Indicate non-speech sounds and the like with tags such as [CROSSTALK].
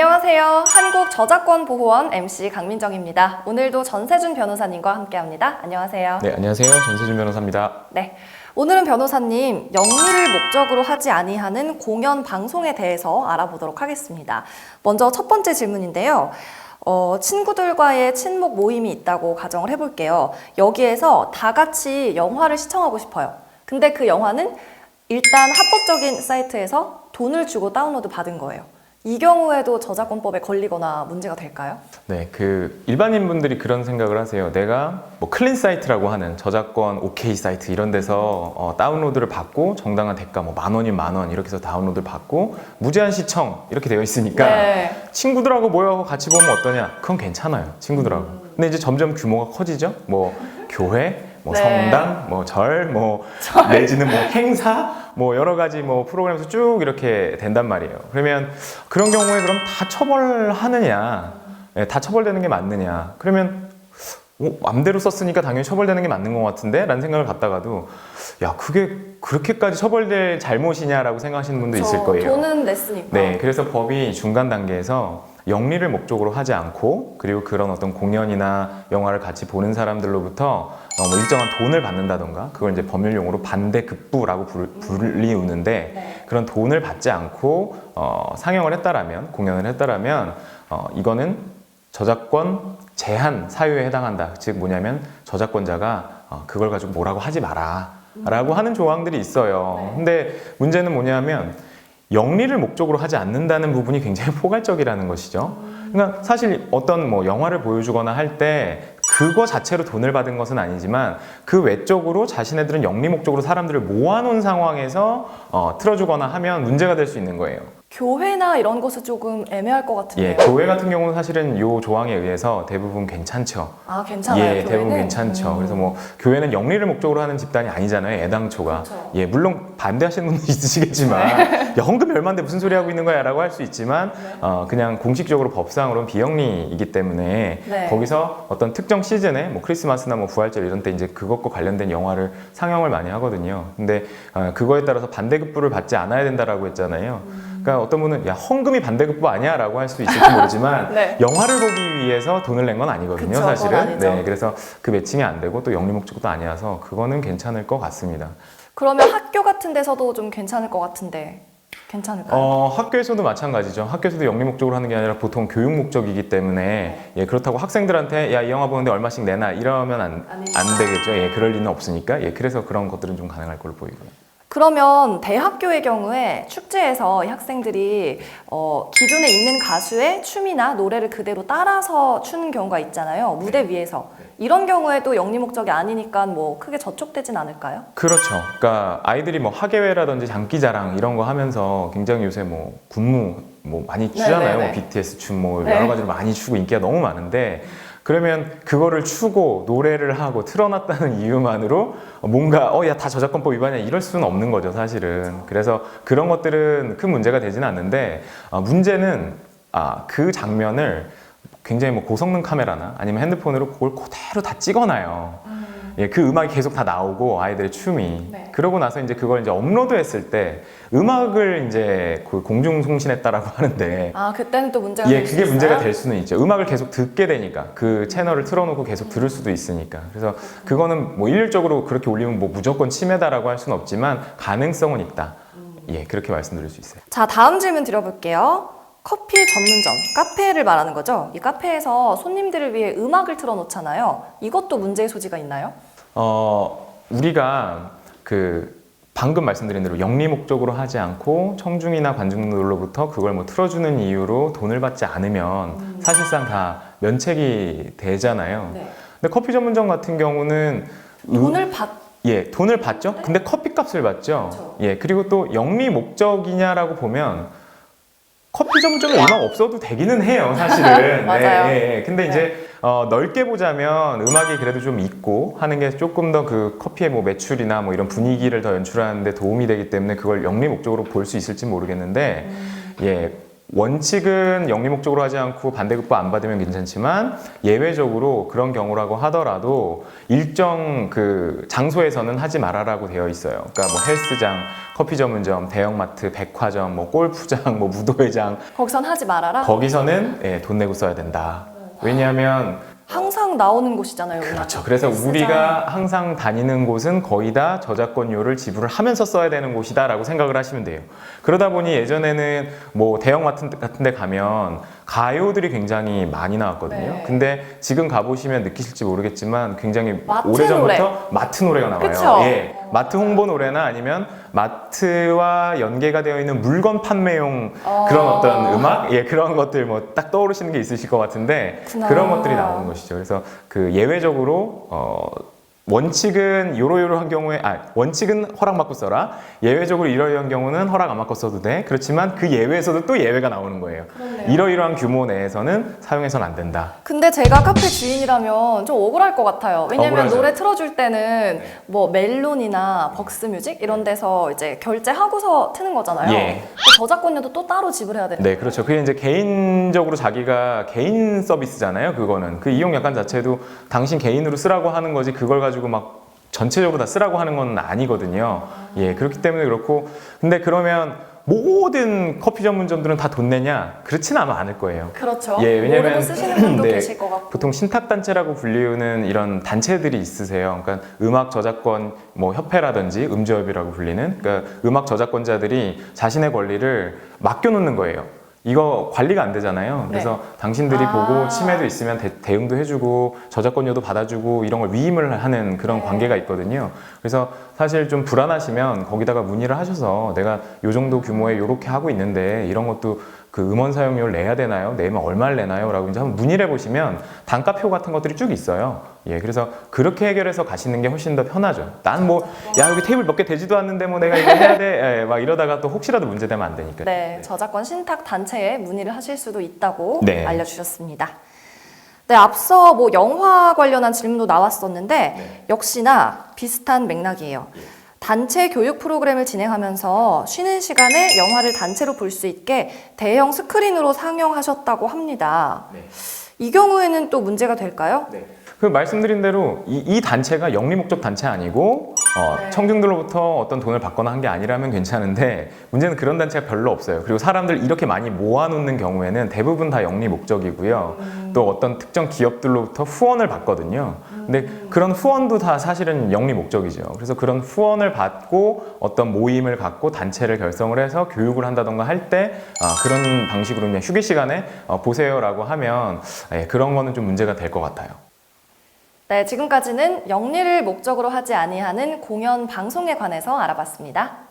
안녕하세요. 한국저작권보호원 MC 강민정입니다. 오늘도 전세준 변호사님과 함께합니다. 안녕하세요. 네, 안녕하세요. 전세준 변호사입니다. 네. 오늘은 변호사님 영리를 목적으로 하지 아니하는 공연 방송에 대해서 알아보도록 하겠습니다. 먼저 첫 번째 질문인데요. 어, 친구들과의 친목 모임이 있다고 가정을 해볼게요. 여기에서 다 같이 영화를 시청하고 싶어요. 근데 그 영화는 일단 합법적인 사이트에서 돈을 주고 다운로드 받은 거예요. 이 경우에도 저작권법에 걸리거나 문제가 될까요? 네, 그 일반인 분들이 그런 생각을 하세요. 내가 뭐 클린 사이트라고 하는 저작권 OK 사이트 이런 데서 어, 다운로드를 받고 정당한 대가 뭐 만 원이면 만원 이렇게 해서 다운로드를 받고 무제한 시청 이렇게 되어 있으니까 네. 친구들하고 모여서 같이 보면 어떠냐? 그건 괜찮아요. 친구들하고. 근데 이제 점점 규모가 커지죠. 뭐 교회, 뭐 네. 성당, 뭐 절, 뭐 내지는 뭐 행사, 뭐 여러 가지 뭐 프로그램에서 쭉 이렇게 된단 말이에요. 그러면 그런 경우에 그럼 다 처벌하느냐? 예, 다 처벌되는 게 맞느냐? 그러면 어, 맘대로 썼으니까 당연히 처벌되는 게 맞는 것 같은데? 라는 생각을 갖다가도 야, 그게 그렇게까지 처벌될 잘못이냐라고 생각하시는 분도 있을 저 거예요. 돈은 냈으니까. 네, 그래서 법이 중간 단계에서 영리를 목적으로 하지 않고 그리고 그런 어떤 공연이나 영화를 같이 보는 사람들로부터 어, 뭐 일정한 돈을 받는다던가 그걸 이제 법률 용어로 반대급부라고 불리우는데 네. 그런 돈을 받지 않고 어, 상영을 했다라면 공연을 했다라면 어, 이거는 저작권 제한 사유에 해당한다. 즉 뭐냐면 저작권자가 어, 그걸 가지고 뭐라고 하지 마라. 라고 하는 조항들이 있어요. 네. 근데 문제는 뭐냐면 영리를 목적으로 하지 않는다는 부분이 굉장히 [LAUGHS] 포괄적이라는 것이죠. 그러니까 사실 어떤 뭐 영화를 보여주거나 할 때 그거 자체로 돈을 받은 것은 아니지만 그 외적으로 자신네들은 영리 목적으로 사람들을 모아놓은 상황에서 어, 틀어주거나 하면 문제가 될 수 있는 거예요. 교회나 이런 곳은 조금 애매할 것 같은데요. 예, 교회 같은 경우는 사실은 요 조항에 의해서 대부분 괜찮죠. 아 괜찮아요. 예, 대부분 교회는? 괜찮죠. 음. 그래서 뭐 교회는 영리를 목적으로 하는 집단이 아니잖아요. 애당초가. 그렇죠. 예, 물론 반대하시는 분도 [LAUGHS] 있으시겠지만 네. 야, 헌금 얼마인데 무슨 소리 하고 있는 거야라고 할 수 있지만 네. 어, 그냥 공식적으로 법상으로는 비영리이기 때문에 네. 거기서 어떤 특정 시즌에 뭐 크리스마스나 뭐 부활절 이런 때 이제 그것과 관련된 영화를 상영을 많이 하거든요. 근데 어, 그거에 따라서 반대급부를 받지 않아야 된다라고 했잖아요. 음. 그러니까 어떤 분은 야 헌금이 반대급부 아니야라고 할수 있을지 모르지만 [LAUGHS] 네. 영화를 보기 위해서 돈을 낸 건 아니거든요, 그쵸, 사실은. 네, 그래서 그 매칭이 안 되고 또 영리 목적도 아니어서 그거는 괜찮을 것 같습니다. 그러면 학교 같은 데서도 좀 괜찮을 것 같은데 괜찮을까요? 어, 학교에서도 마찬가지죠. 학교에서도 영리 목적으로 하는 게 아니라 보통 교육 목적이기 때문에 예, 그렇다고 학생들한테 야, 이 영화 보는데 얼마씩 내놔 이러면 안, 안안 되겠죠. 예, 그럴 리는 없으니까. 예, 그래서 그런 것들은 좀 가능할 걸로 보이고요. 그러면 대학교의 경우에 축제에서 이 학생들이 어, 기존에 있는 가수의 춤이나 노래를 그대로 따라서 추는 경우가 있잖아요. 무대 위에서. 이런 경우에도 영리 목적이 아니니까 뭐 크게 저촉되진 않을까요? 그렇죠. 그러니까 아이들이 뭐 학예회라든지 장기자랑 이런 거 하면서 굉장히 요새 뭐 군무 뭐 많이 추잖아요. 네네네. 뭐 BTS 춤뭐 네. 여러 가지로 많이 추고 인기가 너무 많은데 그러면 그거를 추고 노래를 하고 틀어놨다는 [LAUGHS] 이유만으로 뭔가 어 야 다 저작권법 위반이야 이럴 수는 없는 거죠 사실은. 그래서 그런 것들은 큰 문제가 되지는 않는데 아, 문제는 아, 그 장면을 굉장히 뭐 고성능 카메라나 아니면 핸드폰으로 그걸 그대로 다 찍어놔요. 예, 그 음악이 계속 다 나오고 아이들의 춤이 네. 그러고 나서 이제 그걸 이제 업로드했을 때 음악을 이제 그 공중 송신했다라고 [LAUGHS] 하는데 아 그때는 또 문제가 예, 될수 그게 있어요? 문제가 될 수는 있죠. 음악을 계속 듣게 되니까 그 채널을 틀어놓고 계속 들을 수도 있으니까 그래서 그거는 뭐 일률적으로 그렇게 올리면 뭐 무조건 침해다라고 할 수는 없지만 가능성은 있다. 예, 그렇게 말씀드릴 수 있어요. 자 다음 질문 드려볼게요. 커피 전문점, 카페를 말하는 거죠. 이 카페에서 손님들을 위해 음악을 틀어놓잖아요. 이것도 문제의 소지가 있나요? 어, 우리가 그 방금 말씀드린 대로 영리 목적으로 하지 않고 청중이나 관중들로부터 그걸 뭐 틀어주는 이유로 돈을 받지 않으면 사실상 다 면책이 되잖아요. 네. 근데 커피 전문점 같은 경우는 음- 돈을 받 예, 돈을 받죠. 근데 커피 값을 받죠. 그렇죠. 예, 그리고 또 영리 목적이냐라고 보면 커피 전문점에 음악 없어도 되기는 해요, 사실은. [LAUGHS] 맞아요. 네, 예, 예. 근데 네. 이제 어, 넓게 보자면 음악이 그래도 좀 있고 하는 게 조금 더 그 커피의 뭐 매출이나 뭐 이런 분위기를 더 연출하는데 도움이 되기 때문에 그걸 영리 목적으로 볼 수 있을지 모르겠는데 음. 예. 원칙은 영리 목적으로 하지 않고 반대급부 안 받으면 괜찮지만 예외적으로 그런 경우라고 하더라도 일정 그 장소에서는 하지 말아라고 되어 있어요. 그러니까 뭐 헬스장, 커피 전문점, 대형마트, 백화점, 뭐 골프장, 뭐 무도회장 거기선 하지 말아라. 거기서는 예, 돈 내고 써야 된다. 왜냐하면 항상 나오는 곳이잖아요. 음악. 그렇죠. 그래서 헬스장. 우리가 항상 다니는 곳은 거의 다 저작권료를 지불을 하면서 써야 되는 곳이다라고 생각을 하시면 돼요. 그러다 보니 예전에는 뭐 대형마트 같은 데 가면 가요들이 굉장히 많이 나왔거든요. 네. 근데 지금 가보시면 느끼실지 모르겠지만 굉장히 마트 오래전부터 마트 노래가 나와요. 그쵸? 예. 마트 홍보 노래나 아니면 마트와 연계가 되어 있는 물건 판매용 어. 그런 어떤 음악? 예, 그런 것들 뭐 딱 떠오르시는 게 있으실 것 같은데 그렇구나. 그런 것들이 나오는 것이죠. 그래서 그 예외적으로 어 원칙은 요러요러한 경우에 아 원칙은 허락받고 써라. 예외적으로 이러이러한 경우는 허락 안 받고 써도 돼. 그렇지만 그 예외에서도 또 예외가 나오는 거예요. 그렇네요. 이러이러한 규모 내에서는 사용해서는 안 된다. 근데 제가 카페 주인이라면 좀 억울할 것 같아요. 왜냐면 억울하죠. 노래 틀어줄 때는 뭐 멜론이나 벅스뮤직 이런 데서 이제 결제하고서 트는 거잖아요. 예. 그 저작권료도 또 따로 지불해야 되는. 네, 그렇죠. 그게 이제 개인적으로 자기가 개인 서비스잖아요. 그거는 그 이용 약관 자체도 당신 개인으로 쓰라고 하는 거지 그걸 가지고 막 전체적으로 다 쓰라고 하는 건 아니거든요. 예, 그렇기 때문에 그렇고 근데 그러면 모든 커피 전문점들은 다 돈 내냐? 그렇지는 아마 않을 거예요. 그렇죠. 예, 왜냐면 모르고 쓰시는 분도 [LAUGHS] 네, 계실 것 같고. 보통 신탁단체라고 불리우는 이런 단체들이 있으세요. 그러니까 음악 저작권 뭐 협회라든지 음주협이라고 불리는 그러니까 음악 저작권자들이 자신의 권리를 맡겨놓는 거예요. 이거 관리가 안 되잖아요. 그래서 당신들이 아. 보고 침해도 있으면 대, 대응도 해주고 저작권료도 받아주고 이런 걸 위임을 하는 그런 네. 관계가 있거든요. 그래서 사실 좀 불안하시면 거기다가 문의를 하셔서 내가 요 정도 규모에 요렇게 하고 있는데 이런 것도 그 음원 사용료를 내야 되나요? 내면 얼마를 내나요? 라고 이제 한번 문의를 해보시면 단가표 같은 것들이 쭉 있어요. 예, 그래서 그렇게 해결해서 가시는 게 훨씬 더 편하죠. 난 뭐, 야, 여기 테이블 몇 개 되지도 않는데 뭐 내가 이거 해야 돼? 예, 막 이러다가 또 혹시라도 문제되면 안 되니까. 네, 저작권 신탁 단체에 문의를 하실 수도 있다고 네. 알려주셨습니다. 네, 앞서 뭐 영화 관련한 질문도 나왔었는데 네. 역시나 비슷한 맥락이에요. 단체 교육 프로그램을 진행하면서 쉬는 시간에 영화를 단체로 볼 수 있게 대형 스크린으로 상영하셨다고 합니다. 네. 이 경우에는 또 문제가 될까요? 그 말씀드린 대로 이, 이 단체가 영리 목적 단체 아니고 어, 네. 청중들로부터 어떤 돈을 받거나 한 게 아니라면 괜찮은데 문제는 그런 단체가 별로 없어요. 그리고 사람들 이렇게 많이 모아놓는 경우에는 대부분 다 영리 목적이고요. 또 어떤 특정 기업들로부터 후원을 받거든요. 근데 그런 후원도 다 사실은 영리 목적이죠. 그래서 그런 후원을 받고 어떤 모임을 갖고 단체를 결성을 해서 교육을 한다던가 할 때 아, 그런 방식으로 그냥 휴게 시간에 어, 보세요라고 하면 예, 그런 거는 좀 문제가 될 것 같아요. 네, 지금까지는 영리를 목적으로 하지 아니하는 공연 방송에 관해서 알아봤습니다.